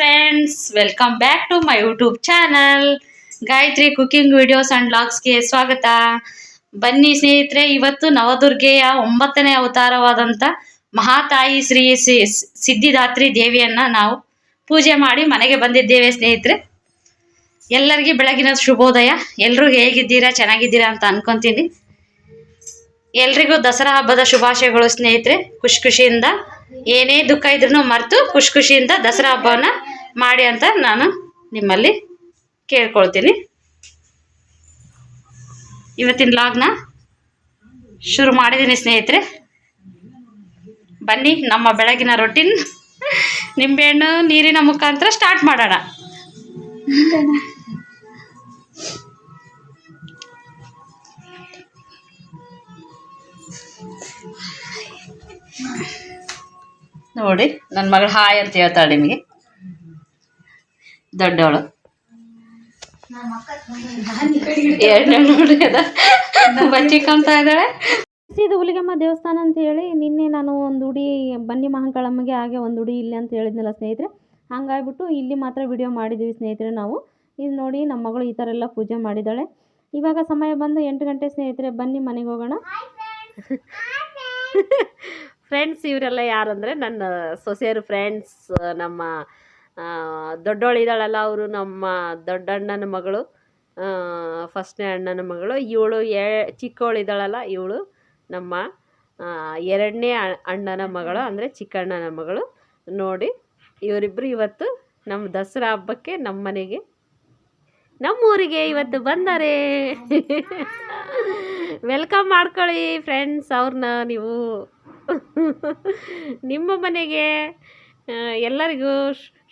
Friends welcome back to my YouTube channel Gayatri cooking videos and ಬ್ಲಾಗ್ಸ್ಗೆ ಸ್ವಾಗತ. ಬನ್ನಿ ಸ್ನೇಹಿತರೆ, ಇವತ್ತು ನವದುರ್ಗೆಯ ಒಂಬತ್ತನೇ ಅವತಾರವಾದಂಥ ಮಹಾತಾಯಿ ಶ್ರೀ ಸಿ- ಸಿದ್ಧಿದಾತ್ರಿ ದೇವಿಯನ್ನ ನಾವು ಪೂಜೆ ಮಾಡಿ ಮನೆಗೆ ಬಂದಿದ್ದೇವೆ ಸ್ನೇಹಿತರೆ. ಎಲ್ಲರಿಗೂ ಬೆಳಗಿನ ಶುಭೋದಯ. ಎಲ್ಲರೂ ಹೇಗಿದ್ದೀರಾ, ಚೆನ್ನಾಗಿದ್ದೀರಾ ಅಂತ ಅನ್ಕೊಂತೀನಿ. ಎಲ್ರಿಗೂ ದಸರಾ ಹಬ್ಬದ ಶುಭಾಶಯಗಳು ಸ್ನೇಹಿತರೆ. ಖುಷಿ ಖುಷಿಯಿಂದ ಏನೇ ದುಃಖ ಇದ್ರೂ ಮರೆತು ಖುಷಿ ಖುಷಿಯಿಂದ ದಸರಾ ಹಬ್ಬವನ್ನ ಮಾಡಿ ಅಂತ ನಾನು ನಿಮ್ಮಲ್ಲಿ ಕೇಳ್ಕೊಳ್ತೀನಿ. ಇವತ್ತಿನ ಲಾಗ್ನ ಶುರು ಮಾಡಿದ್ದೀನಿ ಸ್ನೇಹಿತರೆ. ಬನ್ನಿ, ನಮ್ಮ ಬೆಳಗಿನ ರೊಟ್ಟಿನ ನಿಂಬೆಹಣ್ಣು ನೀರಿನ ಮುಖಾಂತರ ಸ್ಟಾರ್ಟ್ ಮಾಡೋಣ. ನೋಡಿ ನನ್ನ ಮಗಳು ಹಾಯ್ ಅಂತ ಹೇಳ್ತಾಳೆ ನಿಮಗೆ. ದೊಡ್ಡವಳು. ಎರಡನೇ ನೋಡಿ ಅದ ಬಚ್ಚಿಕೊಂತ ಇದ್ದಾಳೆ. ಇದು ಹುಲಿಗಮ್ಮ ದೇವಸ್ಥಾನ ಅಂತ ಹೇಳಿ ನಿನ್ನೆ ನಾನು ಒಂದು ಉಡಿ ಬನ್ನಿ ಮಹಾಂಕಾಳಮ್ಮಗೆ ಹಾಗೆ ಒಂದು ಉಡಿ ಇಲ್ಲಿ ಅಂತ ಹೇಳಿದ್ನಲ್ಲ ಸ್ನೇಹಿತರೆ. ಹಂಗಾಗ್ಬಿಟ್ಟು ಇಲ್ಲಿ ಮಾತ್ರ ವಿಡಿಯೋ ಮಾಡಿದ್ದೀವಿ ಸ್ನೇಹಿತರೆ ನಾವು. ಇದು ನೋಡಿ ನಮ್ಮ ಮಗಳು ಈ ಥರ ಎಲ್ಲ ಪೂಜೆ ಮಾಡಿದ್ದಾಳೆ. ಇವಾಗ ಸಮಯ ಬಂದು ಎಂಟು ಗಂಟೆ ಸ್ನೇಹಿತರೆ ಬನ್ನಿ ಮನೆಗೆ ಹೋಗೋಣ. ಫ್ರೆಂಡ್ಸ್ ಇವರೆಲ್ಲ ಯಾರಂದರೆ ನನ್ನ ಸೊಸೆಯರು ಫ್ರೆಂಡ್ಸ್ ನಮ್ಮ ದೊಡ್ಡವಳು ಇದ್ದಾಳಲ್ಲ ಅವರು ನಮ್ಮ ದೊಡ್ಡಣ್ಣನ ಮಗಳು ಫಸ್ಟ್ನೇ ಅಣ್ಣನ ಮಗಳು. ಇವಳು ಎ ಚಿಕ್ಕವಳು ಇದ್ದಾಳಲ್ಲ ಇವಳು ನಮ್ಮ ಎರಡನೇ ಅಣ್ಣನ ಮಗಳು, ಅಂದರೆ ಚಿಕ್ಕಣ್ಣನ ಮಗಳು. ನೋಡಿ ಇವರಿಬ್ಬರು ಇವತ್ತು ನಮ್ಮ ದಸರಾ ಹಬ್ಬಕ್ಕೆ ನಮ್ಮ ಮನೆಗೆ ನಮ್ಮೂರಿಗೆ ಇವತ್ತು ಬಂದರೆ. ವೆಲ್ಕಮ್ ಮಾಡ್ಕೊಳ್ಳಿ ಫ್ರೆಂಡ್ಸ್ ಅವ್ರನ್ನ ನೀವು. ನಿಮ್ಮ ಮನೆಗೆ. ಎಲ್ಲರಿಗೂ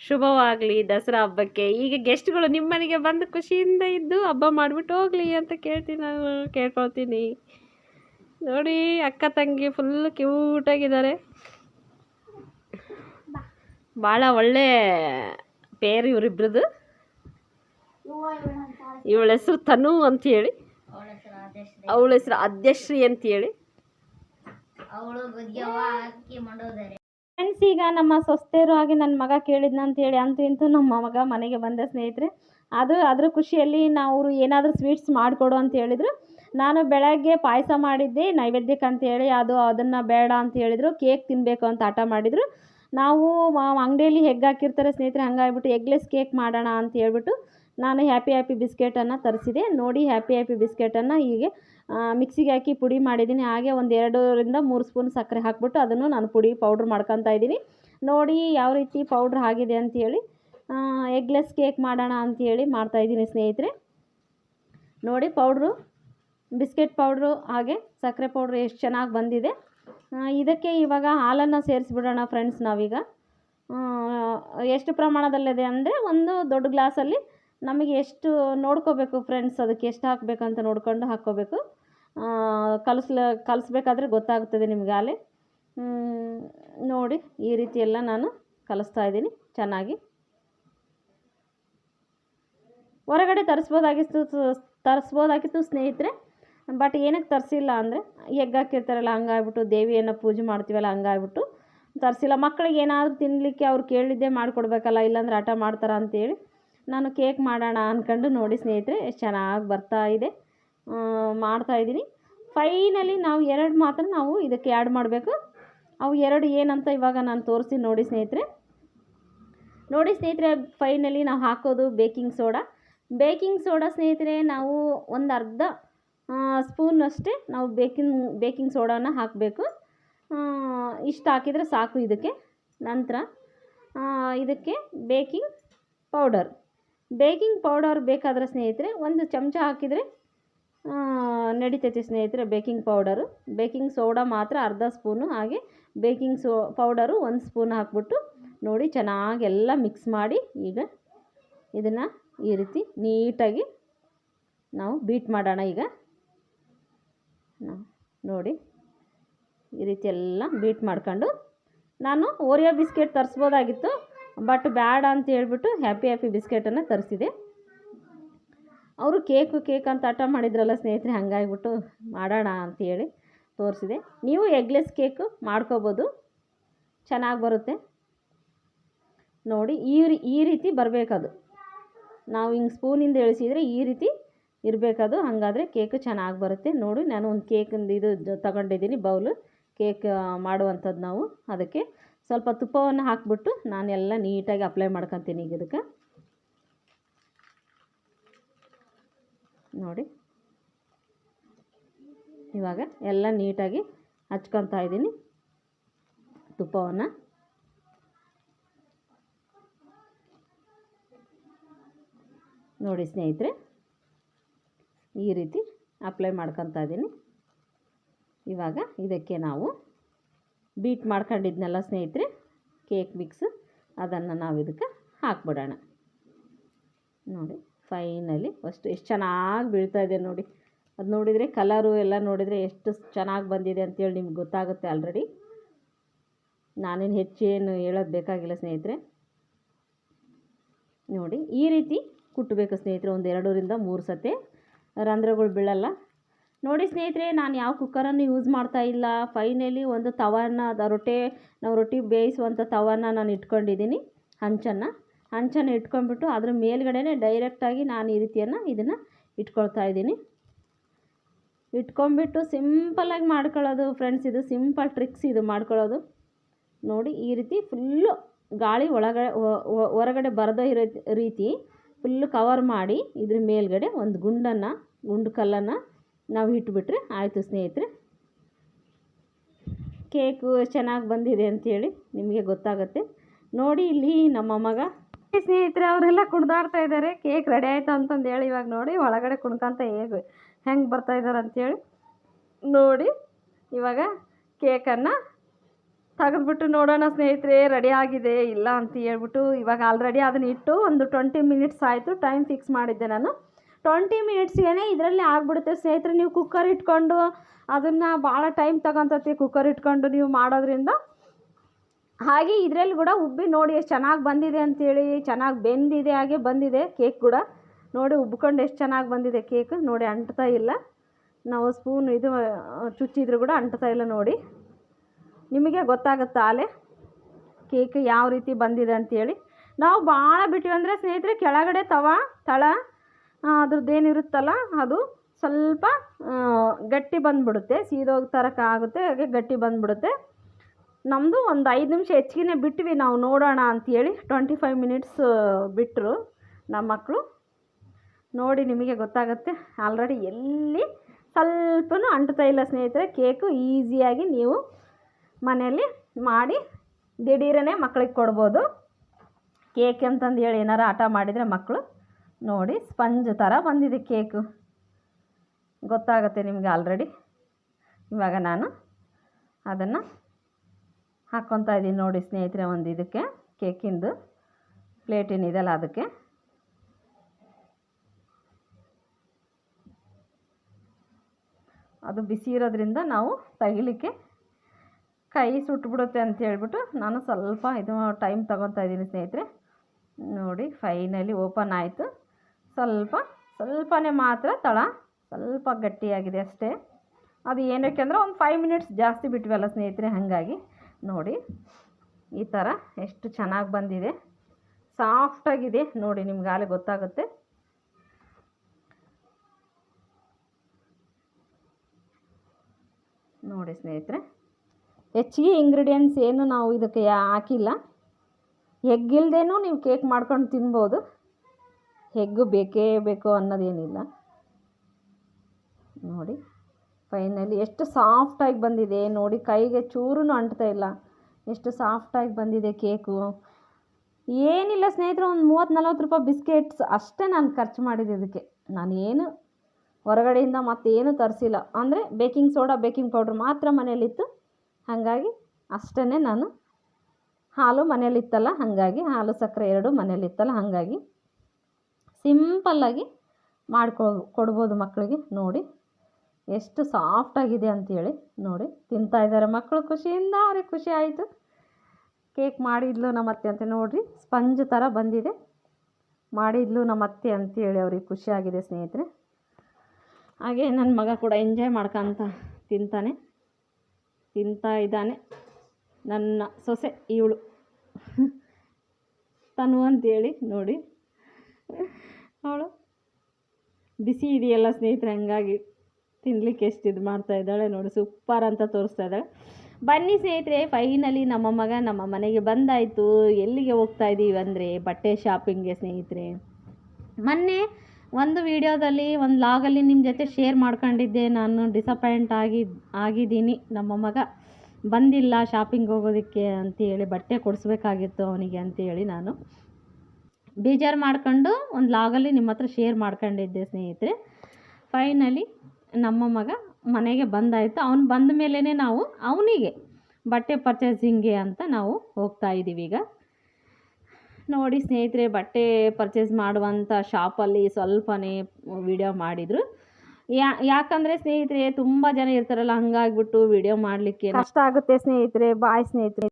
ಶುಭವಾಗಲಿ ದಸರಾ ಹಬ್ಬಕ್ಕೆ. ಈಗ ಗೆಸ್ಟ್ಗಳು ನಿಮ್ಮ ಮನೆಗೆ ಬಂದು ಖುಷಿಯಿಂದ ಇದ್ದು ಹಬ್ಬ ಮಾಡಿಬಿಟ್ಟು ಹೋಗಲಿ ಅಂತ ಕೇಳ್ತೀನಿ ನಾನು, ಕೇಳ್ಕೊಳ್ತೀನಿ. ನೋಡಿ, ಅಕ್ಕ ತಂಗಿ ಫುಲ್ ಕ್ಯೂಟಾಗಿದ್ದಾರೆ ಭಾಳ ಒಳ್ಳೆ ಪೇರ್ ಇವರಿಬ್ರದ್ದು ಇವಳ ಹೆಸರು ತನು ಅಂತ ಹೇಳಿ. ಅವಳ ಹೆಸರು ಆದ್ಯಶ್ರೀ ಅಂತ ಹೇಳಿ. ಫ್ರೆಂಡ್ಸ್ ಈಗ ನಮ್ಮ ಸೊಸ್ತೆಯರು ಹಾಗೆ ನನ್ನ ಮಗ ಕೇಳಿದ್ನ ಅಂತ ಹೇಳಿ ಅಂತೂ ಇಂತೂ ನಮ್ಮ ಮಗ ಮನೆಗೆ ಬಂದ ಸ್ನೇಹಿತರೆ. ಅದು ಅದ್ರ ಖುಷಿಯಲ್ಲಿ ನಾವು ಏನಾದರೂ ಸ್ವೀಟ್ಸ್ ಮಾಡಿಕೊಡು ಅಂತ ಹೇಳಿದರು. ನಾನು ಬೆಳಗ್ಗೆ ಪಾಯಸ ಮಾಡಿದ್ದೆ, ನೈವೇದ್ಯಕ್ಕೆ ಅಂತ ಹೇಳಿ ಅದು ಅದನ್ನು ಬೇಡ ಅಂತ ಹೇಳಿದರು, ಕೇಕ್ ತಿನ್ನಬೇಕು ಅಂತ ಹಠ ಮಾಡಿದರು. ನಾವು ಅಂಗಡಿಯಲ್ಲಿ ಹೆಗ್ಗಾಕಿರ್ತಾರೆ ಸ್ನೇಹಿತರೆ, ಹಂಗಾಗ್ಬಿಟ್ಟು ಎಗ್ಲೆಸ್ ಕೇಕ್ ಮಾಡೋಣ ಅಂತ ಹೇಳ್ಬಿಟ್ಟು ನಾನು ಹ್ಯಾಪಿ ಹ್ಯಾಪಿ ಬಿಸ್ಕೆಟನ್ನು ತರಿಸಿದೆ. ನೋಡಿ ಹ್ಯಾಪಿ ಹ್ಯಾಪಿ ಬಿಸ್ಕೆಟನ್ನು ಹೀಗೆ ಮಿಕ್ಸಿಗೆ ಹಾಕಿ ಪುಡಿ ಮಾಡಿದ್ದೀನಿ. ಹಾಗೆ ಒಂದು ಎರಡರಿಂದ ಮೂರು ಸ್ಪೂನ್ ಸಕ್ಕರೆ ಹಾಕ್ಬಿಟ್ಟು ಅದನ್ನು ನಾನು ಪುಡಿ ಪೌಡ್ರ್ ಮಾಡ್ಕೊತಾ ಇದ್ದೀನಿ. ನೋಡಿ ಯಾವ ರೀತಿ ಪೌಡ್ರ್ ಆಗಿದೆ ಅಂತೇಳಿ ಎಗ್ಲೆಸ್ ಕೇಕ್ ಮಾಡೋಣ ಅಂತೇಳಿ ಮಾಡ್ತಾಯಿದ್ದೀನಿ ಸ್ನೇಹಿತರೆ. ನೋಡಿ ಪೌಡ್ರು, ಬಿಸ್ಕೆಟ್ ಪೌಡ್ರು, ಹಾಗೆ ಸಕ್ಕರೆ ಪೌಡ್ರ್ ಎಷ್ಟು ಚೆನ್ನಾಗಿ ಬಂದಿದೆ. ಇದಕ್ಕೆ ಇವಾಗ ಹಾಲನ್ನು ಸೇರಿಸ್ಬಿಡೋಣ ಫ್ರೆಂಡ್ಸ್ ನಾವೀಗ. ಎಷ್ಟು ಪ್ರಮಾಣದಲ್ಲಿದೆ ಅಂದರೆ ಒಂದು ದೊಡ್ಡ ಗ್ಲಾಸಲ್ಲಿ ನಮಗೆ ಎಷ್ಟು ನೋಡ್ಕೋಬೇಕು ಫ್ರೆಂಡ್ಸ್ ಅದಕ್ಕೆ ಎಷ್ಟು ಹಾಕಬೇಕಂತ ನೋಡ್ಕೊಂಡು ಹಾಕ್ಕೋಬೇಕು. ಕಲಿಸ್ಲ, ಕಲಿಸ್ಬೇಕಾದ್ರೆ ಗೊತ್ತಾಗುತ್ತದೆ ನಿಮಗೆ ಅಲ್ಲಿ. ನೋಡಿ ಈ ರೀತಿ ಎಲ್ಲ ನಾನು ಕಲಿಸ್ತಾ ಇದ್ದೀನಿ ಚೆನ್ನಾಗಿ. ಹೊರಗಡೆ ತರಿಸ್ಬೋದಾಗಿತ್ತು ತರಿಸ್ಬೋದಾಗಿತ್ತು ಸ್ನೇಹಿತರೆ ಬಟ್ ಏನಕ್ಕೆ ತರಿಸಿಲ್ಲ ಅಂದರೆ ಎಗ್ ಹಾಕಿರ್ತಾರಲ್ಲ, ಹಂಗಾಗ್ಬಿಟ್ಟು ದೇವಿಯನ್ನು ಪೂಜೆ ಮಾಡ್ತೀವಲ್ಲ, ಹಂಗಾಗ್ಬಿಟ್ಟು ತರಿಸಿಲ್ಲ. ಮಕ್ಕಳಿಗೆ ಏನಾದರೂ ತಿನ್ನಲಿಕ್ಕೆ ಅವ್ರು ಕೇಳಿದ್ದೇ ಮಾಡಿಕೊಡ್ಬೇಕಲ್ಲ, ಇಲ್ಲಾಂದ್ರೆ ಹಠ ಮಾಡ್ತಾರ ಅಂತೇಳಿ. ನಾನು ಕೇಕ್ ಮಾಡೋಣ ಅಂದ್ಕೊಂಡು ನೋಡಿ ಸ್ನೇಹಿತರೆ ಎಷ್ಟು ಚೆನ್ನಾಗಿ ಬರ್ತಾ ಇದೆ. ಆ, ಮಾಡ್ತಾ ಇದ್ದೀನಿ. ಫೈನಲಿ ನಾವು ಎರಡು ಮಾತ್ರ ನಾವು ಇದಕ್ಕೆ ಆ್ಯಡ್ ಮಾಡಬೇಕು. ಅವು ಎರಡು ಏನಂತ ಇವಾಗ ನಾನು ತೋರಿಸ್ತೀನಿ ನೋಡಿ ಸ್ನೇಹಿತರೆ. ನೋಡಿ ಸ್ನೇಹಿತರೆ ಫೈನಲಿ ನಾವು ಹಾಕೋದು ಬೇಕಿಂಗ್ ಸೋಡಾ ಬೇಕಿಂಗ್ ಸೋಡಾ ಸ್ನೇಹಿತರೆ ನಾವು ಒಂದು ಅರ್ಧ ಸ್ಪೂನ್ ಅಷ್ಟೇ ನಾವು ಬೇಕಿಂಗ್ ಬೇಕಿಂಗ್ ಸೋಡಾನ ಹಾಕಬೇಕು. ಇಷ್ಟು ಹಾಕಿದರೆ ಸಾಕು ಇದಕ್ಕೆ. ನಂತರ ಇದಕ್ಕೆ ಬೇಕಿಂಗ್ ಪೌಡರ್ ಬೇಕಿಂಗ್ ಪೌಡರ್ ಬೇಕಾದರೆ ಸ್ನೇಹಿತರೆ, ಒಂದು ಚಮಚ ಹಾಕಿದರೆ ನಡಿತೈತೆ ಸ್ನೇಹಿತರೆ ಬೇಕಿಂಗ್ ಪೌಡರು. ಬೇಕಿಂಗ್ ಸೋಡಾ ಮಾತ್ರ ಅರ್ಧ ಸ್ಪೂನು, ಹಾಗೆ ಬೇಕಿಂಗ್ ಸೋ, ಪೌಡರು ಒಂದು ಸ್ಪೂನ್ ಹಾಕ್ಬಿಟ್ಟು ನೋಡಿ ಚೆನ್ನಾಗಿ ಎಲ್ಲ ಮಿಕ್ಸ್ ಮಾಡಿ ಈಗ ಇದನ್ನು ಈ ರೀತಿ ನೀಟಾಗಿ ನಾವು ಬೀಟ್ ಮಾಡೋಣ ಈಗ. ನೋಡಿ, ಈ ರೀತಿ ಎಲ್ಲ ಬೀಟ್ ಮಾಡ್ಕೊಂಡು ನಾನು ಓರಿಯೋ ಬಿಸ್ಕೆಟ್ ತರಿಸ್ಬೋದಾಗಿತ್ತು. ಬಟ್ ಬೇಡ ಅಂತ ಹೇಳ್ಬಿಟ್ಟು ಹ್ಯಾಪಿ ಹ್ಯಾಪಿ ಬಿಸ್ಕೆಟನ್ನು ತರಿಸಿದೆ. ಅವರು ಕೇಕು, ಕೇಕ್ ಅಂತ ಹಠ ಮಾಡಿದ್ರಲ್ಲ ಸ್ನೇಹಿತರೆ, ಹಂಗಾಗ್ಬಿಟ್ಟು ಮಾಡೋಣ ಅಂತೇಳಿ ತೋರಿಸಿದೆ. ನೀವು ಎಗ್ಲೆಸ್ ಕೇಕು ಮಾಡ್ಕೋಬೋದು. ಚೆನ್ನಾಗಿ ಬರುತ್ತೆ. ನೋಡಿ, ಈ ಈ ರೀತಿ ಬರಬೇಕದು. ನಾವು ಹಿಂಗೆ ಸ್ಪೂನಿಂದ ಇಳಿಸಿದರೆ ಈ ರೀತಿ ಇರಬೇಕದು. ಹಾಗಾದರೆ ಕೇಕು ಚೆನ್ನಾಗಿ ಬರುತ್ತೆ. ನೋಡಿ, ನಾನು ಒಂದು ಕೇಕಿಂದು ಇದು ತಗೊಂಡಿದ್ದೀನಿ, ಬೌಲು ಕೇಕ್ ಮಾಡುವಂಥದ್ದು ನಾವು. ಅದಕ್ಕೆ ಸ್ವಲ್ಪ ತುಪ್ಪವನ್ನು ಹಾಕಿಬಿಟ್ಟು ನಾನೆಲ್ಲ ನೀಟಾಗಿ ಅಪ್ಲೈ ಮಾಡ್ಕೊತೀನಿ ಈಗ ಇದಕ್ಕೆ. ನೋಡಿ. ಇವಾಗ ಎಲ್ಲ ನೀಟಾಗಿ ಹಚ್ಕೊತಾ ಇದ್ದೀನಿ ತುಪ್ಪವನ್ನು. ನೋಡಿ ಸ್ನೇಹಿತರೆ, ಈ ರೀತಿ ಅಪ್ಲೈ ಮಾಡ್ಕೊತಾ ಇದ್ದೀನಿ. ಇವಾಗ ಇದಕ್ಕೆ ನಾವು ಬೀಟ್ ಮಾಡ್ಕೊಂಡಿದ್ನಲ್ಲ ಸ್ನೇಹಿತರೆ, ಕೇಕ್ ಮಿಕ್ಸ್. ಅದನ್ನು ನಾವು ಇದಕ್ಕೆ ಹಾಕ್ಬಿಡೋಣ. ನೋಡಿ ಫೈನಲಿ ಅಷ್ಟು ಎಷ್ಟು ಚೆನ್ನಾಗಿ ಬೀಳ್ತಾ ಇದೆ ನೋಡಿ. ಅದು ನೋಡಿದರೆ ಕಲರು ಎಲ್ಲ ನೋಡಿದರೆ ಎಷ್ಟು ಚೆನ್ನಾಗಿ ಬಂದಿದೆ ಅಂತೇಳಿ ನಿಮ್ಗೆ ಗೊತ್ತಾಗುತ್ತೆ ಆಲ್ರೆಡಿ ನಾನೇನು ಹೆಚ್ಚೇನು ಹೇಳೋದು ಬೇಕಾಗಿಲ್ಲ ಸ್ನೇಹಿತರೆ. ನೋಡಿ, ಈ ರೀತಿ ಕುಟ್ಟಬೇಕು ಸ್ನೇಹಿತರೆ, ಒಂದು ಎರಡರಿಂದ ಮೂರು ಸತಿ. ರಂಧ್ರಗಳು ಬೀಳಲ್ಲ. ನೋಡಿ ಸ್ನೇಹಿತರೆ, ನಾನು ಯಾವ ಕುಕ್ಕರನ್ನು ಯೂಸ್ ಮಾಡ್ತಾ ಇಲ್ಲ. ಫೈನಲಿ ಒಂದು ತವನ ಅದ ರೊಟ್ಟೆ, ನಾವು ರೊಟ್ಟಿ ಬೇಯಿಸುವಂಥ ತವನ ನಾನು ಇಟ್ಕೊಂಡಿದ್ದೀನಿ, ಹಂಚನ್ನು. ಹಂಚನ್ನು ಇಟ್ಕೊಂಡ್ಬಿಟ್ಟು ಅದ್ರ ಮೇಲ್ಗಡೆನೇ ಡೈರೆಕ್ಟಾಗಿ ನಾನು ಈ ರೀತಿಯನ್ನು ಇದನ್ನು ಇಟ್ಕೊಳ್ತಾ ಇದ್ದೀನಿ. ಇಟ್ಕೊಂಡ್ಬಿಟ್ಟು ಸಿಂಪಲಾಗಿ ಮಾಡ್ಕೊಳ್ಳೋದು ಫ್ರೆಂಡ್ಸ್ ಇದು ಸಿಂಪಲ್ ಟ್ರಿಕ್ಸ್ ಇದು ಮಾಡ್ಕೊಳ್ಳೋದು. ನೋಡಿ, ಈ ರೀತಿ ಫುಲ್ಲು ಗಾಳಿ ಒಳಗಡೆ ಹೊರಗಡೆ ಬರದೇ ಇರೋ ರೀತಿ ಫುಲ್ಲು ಕವರ್ ಮಾಡಿ ಇದ್ರ ಮೇಲ್ಗಡೆ ಒಂದು ಗುಂಡನ್ನು, ಗುಂಡು ಕಲ್ಲನ್ನು ನಾವು ಇಟ್ಬಿಟ್ರೆ ಆಯಿತು ಸ್ನೇಹಿತರೆ. ಕೇಕು ಚೆನ್ನಾಗಿ ಬಂದಿದೆ ಅಂಥೇಳಿ ನಿಮಗೆ ಗೊತ್ತಾಗುತ್ತೆ. ನೋಡಿ ಇಲ್ಲಿ ನಮ್ಮ ಮಗ. ಸ್ನೇಹಿತರೆ, ಅವರೆಲ್ಲ ಕುಡ್ದಾಡ್ತಾ ಇದ್ದಾರೆ. ಕೇಕ್ ರೆಡಿ ಆಯಿತು ಅಂತಂದು ಹೇಳಿ ಇವಾಗ ನೋಡಿ, ಒಳಗಡೆ ಕುಣ್ಕೊಂತ ಹೇಗೆ, ಹೆಂಗೆ ಬರ್ತಾ ಇದ್ದಾರೆ ಅಂಥೇಳಿ ನೋಡಿ. ಇವಾಗ ಕೇಕನ್ನು ತೆಗೆದ್ಬಿಟ್ಟು ನೋಡೋಣ ಸ್ನೇಹಿತರೆ, ರೆಡಿ ಆಗಿದೆ ಇಲ್ಲ ಅಂತ ಹೇಳ್ಬಿಟ್ಟು ಇವಾಗ ಆಲ್ರೆಡಿ ಅದನ್ನ ಇಟ್ಟು ಒಂದು ಟ್ವೆಂಟಿ ಮಿನಿಟ್ಸ್ ಆಯಿತು ಟೈಮ್ ಫಿಕ್ಸ್ ಮಾಡಿದ್ದೆ ನಾನು. ಟ್ವೆಂಟಿ ಮಿನಿಟ್ಸ್ಗೆ ಇದರಲ್ಲಿ ಆಗಿಬಿಡುತ್ತೆ. ಸ್ನೇಹಿತರೆ, ನೀವು ಕುಕ್ಕರ್ ಇಟ್ಕೊಂಡು ಅದನ್ನು ಭಾಳ ಟೈಮ್ ತಗೊತತಿ ಕುಕ್ಕರ್ ಇಟ್ಕೊಂಡು ನೀವು ಮಾಡೋದ್ರಿಂದ. ಹಾಗೆ ಇದರಲ್ಲಿ ಕೂಡ ಉಬ್ಬಿ ನೋಡಿ ಎಷ್ಟು ಚೆನ್ನಾಗಿ ಬಂದಿದೆ ಅಂತೇಳಿ. ಚೆನ್ನಾಗಿ ಬೆಂದಿದೆ ಹಾಗೆ ಬಂದಿದೆ ಕೇಕ್ ಕೂಡ. ನೋಡಿ ಉಬ್ಕೊಂಡು ಎಷ್ಟು ಚೆನ್ನಾಗಿ ಬಂದಿದೆ ಕೇಕ್ ನೋಡಿ ಅಂಟ್ತಾ ಇಲ್ಲ. ನಾವು ಸ್ಪೂನ್ ಇದು, ಚುಚ್ಚಿದ್ರು ಕೂಡ ಅಂಟ್ತಾ ಇಲ್ಲ ನೋಡಿ. ನಿಮಗೆ ಗೊತ್ತಾಗುತ್ತೆ ಆಲೆ ಕೇಕ್ ಯಾವ ರೀತಿ ಬಂದಿದೆ ಅಂತೇಳಿ. ನಾವು ಭಾಳ ಬಿಟ್ಟಿವಂದರೆ ಸ್ನೇಹಿತರೆ, ಕೆಳಗಡೆ ತವ, ತಳ ಆ, ಅದ್ರದ್ದು ಏನಿರುತ್ತಲ್ಲ ಅದು ಸ್ವಲ್ಪ ಗಟ್ಟಿ ಬಂದುಬಿಡುತ್ತೆ. ಸೀದೋಗಿ ಥರಕ್ಕೆ ಆಗುತ್ತೆ ಹಾಗೆ ಗಟ್ಟಿ ಬಂದುಬಿಡುತ್ತೆ. ನಮ್ಮದು ಒಂದು ಐದು ನಿಮಿಷ ಹೆಚ್ಚಿಗೆ ಬಿಟ್ವಿ ನಾವು ನೋಡೋಣ ಅಂತೇಳಿ ಟ್ವೆಂಟಿ ಫೈವ್ ಮಿನಿಟ್ಸ್ ಬಿಟ್ಟರು ನಮ್ಮ ಮಕ್ಕಳು ನೋಡಿ ನಿಮಗೆ ಗೊತ್ತಾಗುತ್ತೆ ಆಲ್ರೆಡಿ ಎಲ್ಲಿ ಸ್ವಲ್ಪನೂ ಅಂಟುತ್ತಾ ಇಲ್ಲ ಸ್ನೇಹಿತರೆ ಕೇಕು ಈಸಿಯಾಗಿ ನೀವು ಮನೆಯಲ್ಲಿ ಮಾಡಿ ದಿಢೀರನೇ ಮಕ್ಕಳಿಗೆ ಕೊಡ್ಬೋದು. ಕೇಕ್ ಅಂತಂದು ಹೇಳಿ ಏನಾರು ಆಟ ಮಾಡಿದರೆ ಮಕ್ಕಳು ನೋಡಿ ಸ್ಪಂಜ್ ಥರ ಬಂದಿದೆ ಕೇಕು. ಗೊತ್ತಾಗುತ್ತೆ ನಿಮಗೆ ಆಲ್ರೆಡಿ ಇವಾಗ ನಾನು ಅದನ್ನು ಹಾಕ್ಕೊತಾ ಇದ್ದೀನಿ ನೋಡಿ ಸ್ನೇಹಿತರೆ ಒಂದು ಇದಕ್ಕೆ, ಕೇಕಿಂದು ಪ್ಲೇಟಿನಿದೆಲ್ಲ ಅದಕ್ಕೆ. ಅದು ಬಿಸಿ ಇರೋದ್ರಿಂದ ನಾವು ತೆಗಿಲಿಕ್ಕೆ ಕೈ ಸುಟ್ಬಿಡುತ್ತೆ ಅಂತ ಹೇಳ್ಬಿಟ್ಟು ನಾನು ಸ್ವಲ್ಪ ಇದು ಟೈಮ್ ತಗೊತಾ ಇದ್ದೀನಿ ಸ್ನೇಹಿತರೆ. ನೋಡಿ ಫೈನಲಿ ಓಪನ್ ಆಯಿತು. ಸ್ವಲ್ಪ, ಸ್ವಲ್ಪನೇ ಮಾತ್ರ ತಳ ಸ್ವಲ್ಪ ಗಟ್ಟಿಯಾಗಿದೆ ಅಷ್ಟೇ. ಅದು ಏನಕ್ಕೆ ಅಂದರೆ ಒಂದು ಫೈವ್ ಮಿನಿಟ್ಸ್ ಜಾಸ್ತಿ ಬಿಟ್ವಲ್ಲ ಸ್ನೇಹಿತರೆ, ಹಾಗಾಗಿ ನೋಡಿ ಈ ಥರ ಎಷ್ಟು ಚೆನ್ನಾಗಿ ಬಂದಿದೆ. ಸಾಫ್ಟಾಗಿದೆ ನೋಡಿ, ನಿಮ್ಗೆ ಆಗಲೇ ಗೊತ್ತಾಗುತ್ತೆ. ನೋಡಿ ಸ್ನೇಹಿತರೆ, ಹೆಚ್ಚಿಗೆ ಇಂಗ್ರೀಡಿಯೆಂಟ್ಸ್ ಏನು ನಾವು ಇದಕ್ಕೆ ಹಾಕಿಲ್ಲ. ಎಗ್ ನೀವು ಕೇಕ್ ಮಾಡ್ಕೊಂಡು ತಿನ್ಬೋದು. ಎಗ್ಗು ಬೇಕೇ ಬೇಕು ಅನ್ನೋದೇನಿಲ್ಲ. ನೋಡಿ ಫೈನಲಿ ಎಷ್ಟು ಸಾಫ್ಟಾಗಿ ಬಂದಿದೆ. ನೋಡಿ, ಕೈಗೆ ಚೂರೂ ಅಂಟ್ತಾ ಇಲ್ಲ. ಎಷ್ಟು ಸಾಫ್ಟಾಗಿ ಬಂದಿದೆ ಕೇಕು. ಏನಿಲ್ಲ ಸ್ನೇಹಿತರು, ಒಂದು ಮೂವತ್ತು ನಲ್ವತ್ತು ರೂಪಾಯಿ ಬಿಸ್ಕೆಟ್ಸ್ ಅಷ್ಟೇ ನಾನು ಖರ್ಚು ಮಾಡಿದ್ದು ಇದಕ್ಕೆ. ನಾನು ಏನು ಹೊರಗಡೆಯಿಂದ ಮತ್ತೇನು ತರಿಸಿಲ್ಲ. ಅಂದರೆ ಬೇಕಿಂಗ್ ಸೋಡಾ, ಬೇಕಿಂಗ್ ಪೌಡ್ರ್ ಮಾತ್ರ ಮನೇಲಿತ್ತು ಹಾಗಾಗಿ ಅಷ್ಟೇ ನಾನು ಹಾಲು ಮನೇಲಿತ್ತಲ್ಲ ಹಾಗಾಗಿ ಹಾಲು ಸಕ್ಕರೆ ಎರಡು ಮನೇಲಿತ್ತಲ್ಲ ಹಾಗಾಗಿ ಸಿಂಪಲ್ಲಾಗಿ ಮಾಡ್ಕೊ, ಕೊಡ್ಬೋದು ಮಕ್ಕಳಿಗೆ ನೋಡಿ, ಎಷ್ಟು ಸಾಫ್ಟಾಗಿದೆ ಅಂತೇಳಿ ನೋಡಿ. ತಿಂತಾ ಇದ್ದಾರೆ ಮಕ್ಕಳು ಖುಷಿಯಿಂದ ಅವ್ರಿಗೆ ಖುಷಿ ಆಯಿತು. ಕೇಕ್ ಮಾಡಿದ್ಲು ನಮ್ಮ ಅತ್ತೆ ಅಂತ ನೋಡಿರಿ. ಸ್ಪಂಜ್ ಥರ ಬಂದಿದೆ. ಮಾಡಿದ್ಲು ನಮ್ಮ ಅತ್ತೆ ಅಂತೇಳಿ ಅವ್ರಿಗೆ ಖುಷಿಯಾಗಿದೆ ಸ್ನೇಹಿತರೆ. ಹಾಗೆ ನನ್ನ ಮಗ ಕೂಡ ಎಂಜಾಯ್ ಮಾಡ್ಕೊಂತ ತಿಂತಾನೆ. ತಿಂತಾ ಇದ್ದಾನೆ. ನನ್ನ ಸೊಸೆ, ಇವಳು. ತನು ಅಂತೇಳಿ ನೋಡಿ. ಅವಳು, ಬಿಸಿ ಇದೆಯಲ್ಲ ಸ್ನೇಹಿತರೆ, ಹಂಗಾಗಿ ತಿನ್ಲಿಕ್ಕೆ ಎಷ್ಟು ಇದು ಮಾಡ್ತಾ ಇದ್ದಾಳೆ ನೋಡಿ, ಸೂಪರ್ ಅಂತ ತೋರಿಸ್ತಾ ಇದ್ದಾಳೆ. ಬನ್ನಿ ಸ್ನೇಹಿತರೆ, ಫೈನಲಿ ನಮ್ಮ ಮಗ ನಮ್ಮ ಮನೆಗೆ ಬಂದಾಯಿತು. ಎಲ್ಲಿಗೆ ಹೋಗ್ತಾ ಇದ್ದೀವಿ ಅಂದರೆ, ಬಟ್ಟೆ ಶಾಪಿಂಗ್ಗೆ ಸ್ನೇಹಿತರೆ. ಮೊನ್ನೆ ಒಂದು ವಿಡಿಯೋದಲ್ಲಿ, ಒಂದು ಲಾಗಲ್ಲಿ ನಿಮ್ಮ ಜೊತೆ ಶೇರ್ ಮಾಡ್ಕೊಂಡಿದ್ದೆ. ನಾನು ಡಿಸಪಾಯಿಂಟ್ ಆಗಿ, ಆಗಿದ್ದೀನಿ. ನಮ್ಮ ಮಗ ಬಂದಿಲ್ಲ ಶಾಪಿಂಗ್ ಹೋಗೋದಕ್ಕೆ ಅಂತೇಳಿ ಬಟ್ಟೆ ಕೊಡಿಸ್ಬೇಕಾಗಿತ್ತು ಅವನಿಗೆ ಅಂತೇಳಿ ನಾನು ಬೇಜಾರು ಮಾಡ್ಕೊಂಡು ಒಂದು ಲಾಗಲ್ಲಿ ನಿಮ್ಮ ಹತ್ರ ಶೇರ್ ಮಾಡ್ಕೊಂಡಿದ್ದೆ ಸ್ನೇಹಿತರೆ. ಫೈನಲಿ ನಮ್ಮ ಮಗ ಮನೆಗೆ ಬಂದಾಯಿತು. ಅವ್ನು ಬಂದ ಮೇಲೇ ನಾವು ಅವನಿಗೆ ಬಟ್ಟೆ ಪರ್ಚೇಸಿಂಗ್ಗೆ ಅಂತ ನಾವು ಹೋಗ್ತಾ ಇದ್ದೀವಿ ಈಗ. ನೋಡಿ ಸ್ನೇಹಿತರೆ, ಬಟ್ಟೆ ಪರ್ಚೇಸ್ ಮಾಡುವಂಥ ಶಾಪಲ್ಲಿ ಸ್ವಲ್ಪನೇ ವಿಡಿಯೋ ಮಾಡಿದರು. ಯಾ, ಯಾಕಂದರೆ ಸ್ನೇಹಿತರೆ, ತುಂಬ ಜನ ಇರ್ತಾರಲ್ಲ, ಹಂಗಾಗ್ಬಿಟ್ಟು ವಿಡಿಯೋ ಮಾಡಲಿಕ್ಕೆ ಕಷ್ಟ ಆಗುತ್ತೆ ಸ್ನೇಹಿತರೆ. ಬಾಯ್ ಸ್ನೇಹಿತರೆ.